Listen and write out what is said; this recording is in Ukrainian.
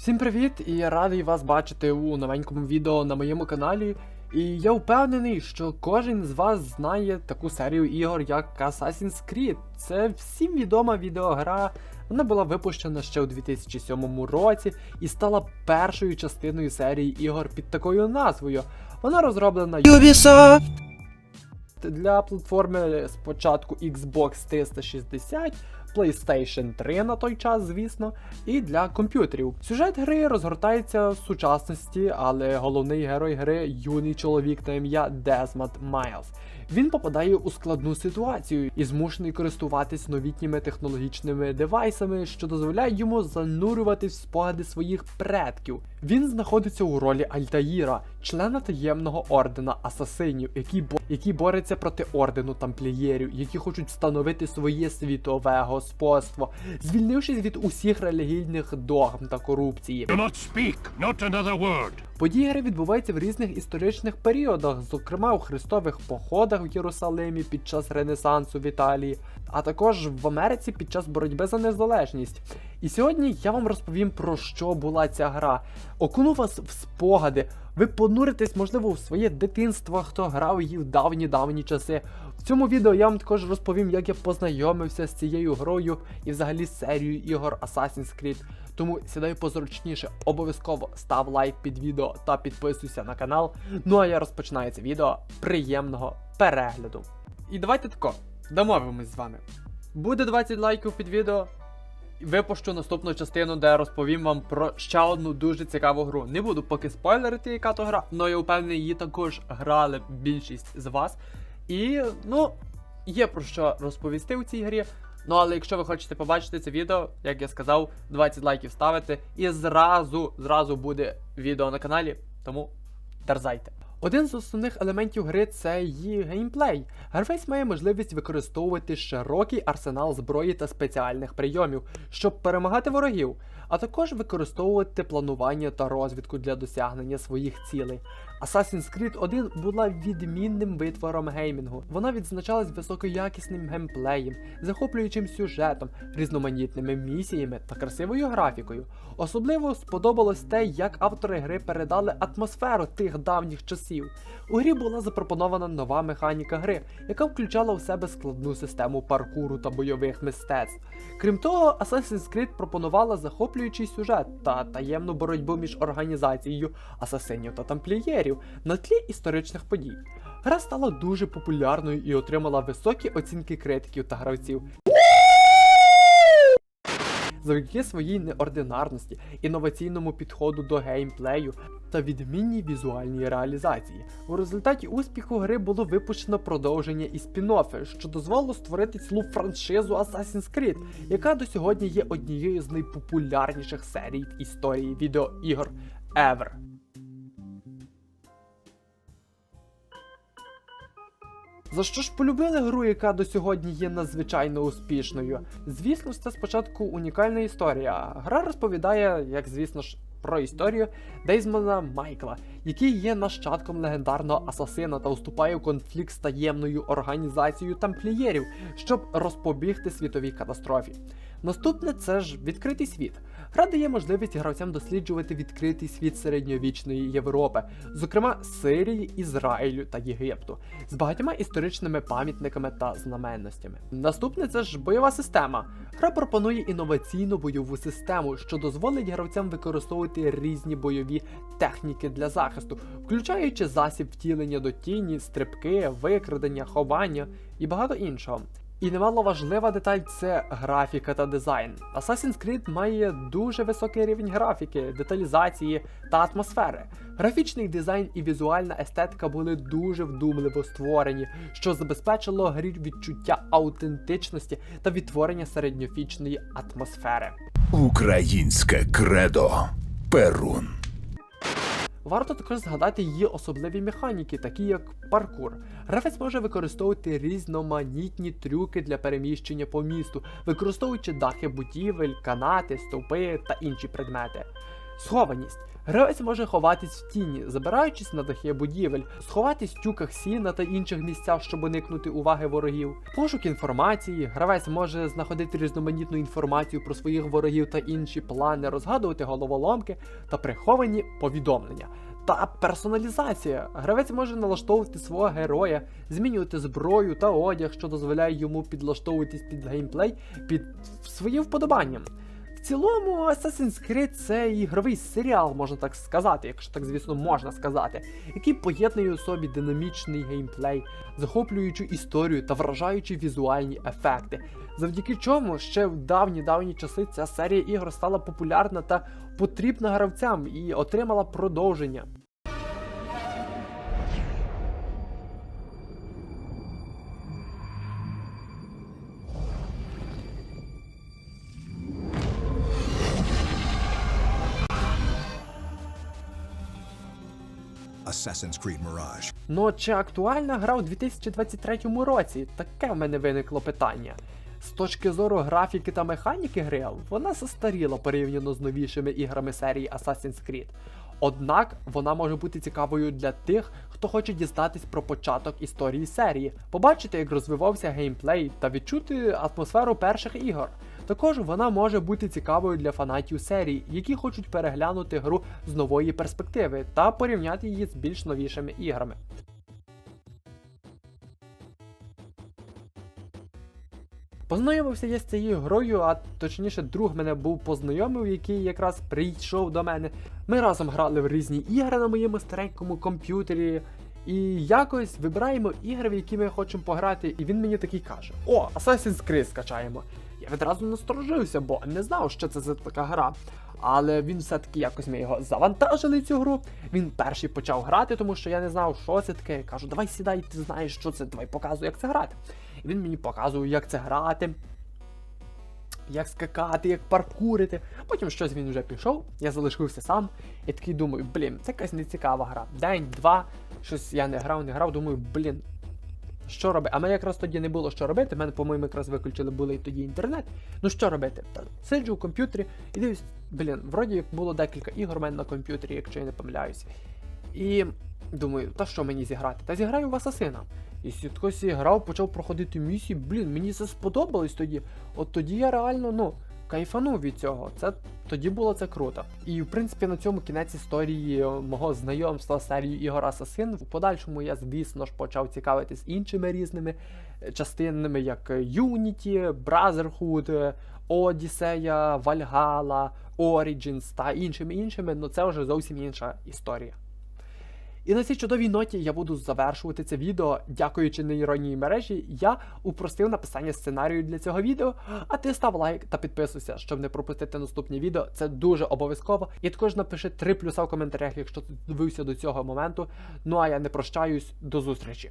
Всім привіт! І я радий вас бачити у новенькому відео на моєму каналі. І я впевнений, що кожен з вас знає таку серію ігор, як Assassin's Creed. Це всім відома відеогра. Вона була випущена ще у 2007 році і стала першою частиною серії ігор під такою назвою. Вона розроблена Ubisoft! для платформи спочатку Xbox 360, PlayStation 3 на той час, звісно, і для комп'ютерів. Сюжет гри розгортається в сучасності, але головний герой гри юний чоловік на ім'я Дезмонд Майлз. Він попадає у складну ситуацію і змушений користуватись новітніми технологічними девайсами, що дозволяють йому занурюватись в спогади своїх предків. Він знаходиться у ролі Альтаїра, члена таємного ордена асасинів, який, бо... який бореться проти ордену тамплієрів, які хочуть встановити своє світове господство, звільнившись від усіх релігійних догм та корупції. Do not speak, not another word. Події гри відбуваються в різних історичних періодах, зокрема у хрестових походах в Єрусалимі під час Ренесансу в Італії, а також в Америці під час боротьби за незалежність. І сьогодні я вам розповім про що була ця гра. Окуну вас в спогади. Ви понуритесь, можливо, в своє дитинство, хто грав її в давні-давні часи. В цьому відео я вам також розповім, як я познайомився з цією грою і взагалі серією ігор Assassin's Creed. Тому сідай позручніше, обов'язково став лайк під відео та підписуйся на канал. Ну а я розпочинаю це відео. Приємного перегляду. І давайте тако, домовимось з вами. Буде 20 лайків під відео. Випущу наступну частину, де розповім вам про ще одну дуже цікаву гру. Не буду поки спойлерити, яка то гра, але я впевнений, її також грали більшість з вас. І, ну, є про що розповісти у цій грі. Ну, але якщо ви хочете побачити це відео, як я сказав, 20 лайків ставити і зразу, зразу буде відео на каналі, тому дерзайте. Один з основних елементів гри це її геймплей. Гравець має можливість використовувати широкий арсенал зброї та спеціальних прийомів, щоб перемагати ворогів, а також використовувати планування та розвідку для досягнення своїх цілей. Assassin's Creed 1 була відмінним витвором геймінгу. Вона відзначалась високоякісним геймплеєм, захоплюючим сюжетом, різноманітними місіями та красивою графікою. Особливо сподобалось те, як автори гри передали атмосферу тих давніх часів. У грі була запропонована нова механіка гри, яка включала в себе складну систему паркуру та бойових мистецтв. Крім того, Assassin's Creed пропонувала захоплюючий сюжет та таємну боротьбу між організацією асасинів та тамплієрів на тлі історичних подій. Гра стала дуже популярною і отримала високі оцінки критиків та гравців. Завдяки своїй неординарності, інноваційному підходу до геймплею та відмінній візуальній реалізації. У результаті успіху гри було випущено продовження і спін-оффи, що дозволило створити цілу франшизу Assassin's Creed, яка до сьогодні є однією з найпопулярніших серій в історії відеоігор ever. За що ж полюбили гру, яка до сьогодні є надзвичайно успішною? Звісно це спочатку унікальна історія. Гра розповідає, як звісно ж, про історію Дейзмана Майкла, який є нащадком легендарного асасина та вступає в конфлікт з таємною організацією тамплієрів, щоб розпобігти світовій катастрофі. Наступне це ж відкритий світ. Гра дає можливість гравцям досліджувати відкритий світ середньовічної Європи, зокрема Сирії, Ізраїлю та Єгипту, з багатьма історичними пам'ятниками та знаменностями. Наступне це ж бойова система. Гра пропонує інноваційну бойову систему, що дозволить гравцям використовувати різні бойові техніки для захисту, включаючи засіб втілення до тіні, стрибки, викрадення, ховання і багато іншого. І немало важлива деталь це графіка та дизайн. Assassin's Creed має дуже високий рівень графіки, деталізації та атмосфери. Графічний дизайн і візуальна естетика були дуже вдумливо створені, що забезпечило грі відчуття аутентичності та відтворення середньовічної атмосфери. Українське кредо. Перун. Варто також згадати її особливі механіки, такі як паркур. Гравець може використовувати різноманітні трюки для переміщення по місту, використовуючи дахи будівель, канати, стовпи та інші предмети. Схованість. Гравець може ховатись в тіні, забираючись на дахи будівель, сховатись в тюках сіна та інших місцях, щоб уникнути уваги ворогів. Пошук інформації. Гравець може знаходити різноманітну інформацію про своїх ворогів та інші плани, розгадувати головоломки та приховані повідомлення. Та персоналізація. Гравець може налаштовувати свого героя, змінювати зброю та одяг, що дозволяє йому підлаштовуватись під геймплей під свої вподобання. Цілому, Assassin's Creed це ігровий серіал, можна так сказати, якщо так, звісно, можна сказати, який поєднує у собі динамічний геймплей, захоплюючу історію та вражаючі візуальні ефекти. Завдяки чому ще в давні-давні часи ця серія ігор стала популярна та потрібна гравцям і отримала продовження. Assassin's Creed Mirage. Ну чи актуальна гра у 2023 році? Таке в мене виникло питання. З точки зору графіки та механіки гри, вона застаріла порівняно з новішими іграми серії Assassin's Creed. Однак вона може бути цікавою для тих, хто хоче дізнатись про початок історії серії, побачити, як розвивався геймплей та відчути атмосферу перших ігор. Також вона може бути цікавою для фанатів серії, які хочуть переглянути гру з нової перспективи та порівняти її з більш новішими іграми. Познайомився я з цією грою, а точніше, друг мене був познайомив, який якраз прийшов до мене. Ми разом грали в різні ігри на моєму старенькому комп'ютері. І якось вибираємо ігри, в які ми хочемо пограти, і він мені такий каже: О, Assassin's Creed скачаємо. Я відразу насторожився, бо не знав, що це за така гра. Але він все-таки якось ми його завантажили цю гру. Він перший почав грати, тому що я не знав, що це таке. Я кажу, давай сідай, ти знаєш, що це, давай показуй, як це грати. І він мені показує, як це грати, як скакати, як паркурити. Потім щось він вже пішов, я залишився сам. І такий думаю, блін, це якась нецікава гра. День, два, щось я не грав, не грав, думаю, блін. Що робити? А мене якраз тоді не було що робити. Мене, по-моєму, якраз виключили були тоді інтернет. Ну що робити? Та сиджу в комп'ютері і дивлюсь, блін, вроді було декілька ігор у мене на комп'ютері, якщо я не помиляюсь. І думаю, та що мені зіграти? Та зіграю в Асасина. І сітко зіграв, почав проходити місії. Блін, мені це сподобалось тоді. От тоді я реально, ну, кайфанув від цього. Це тоді було це круто. І в принципі на цьому кінець історії мого знайомства з серією ігор Асасин. В подальшому я, звісно ж, почав цікавитись іншими різними е, частинами, як Unity, Brotherhood, е, Одіссея, Valhalla, Origins та іншими іншими, але це вже зовсім інша історія. І на цій чудовій ноті я буду завершувати це відео. Дякуючи нейронній мережі, я упростив написання сценарію для цього відео. А ти став лайк та підписуйся, щоб не пропустити наступні відео. Це дуже обов'язково. І також напиши три плюса в коментарях, якщо ти дивився до цього моменту. Ну а я не прощаюсь, до зустрічі.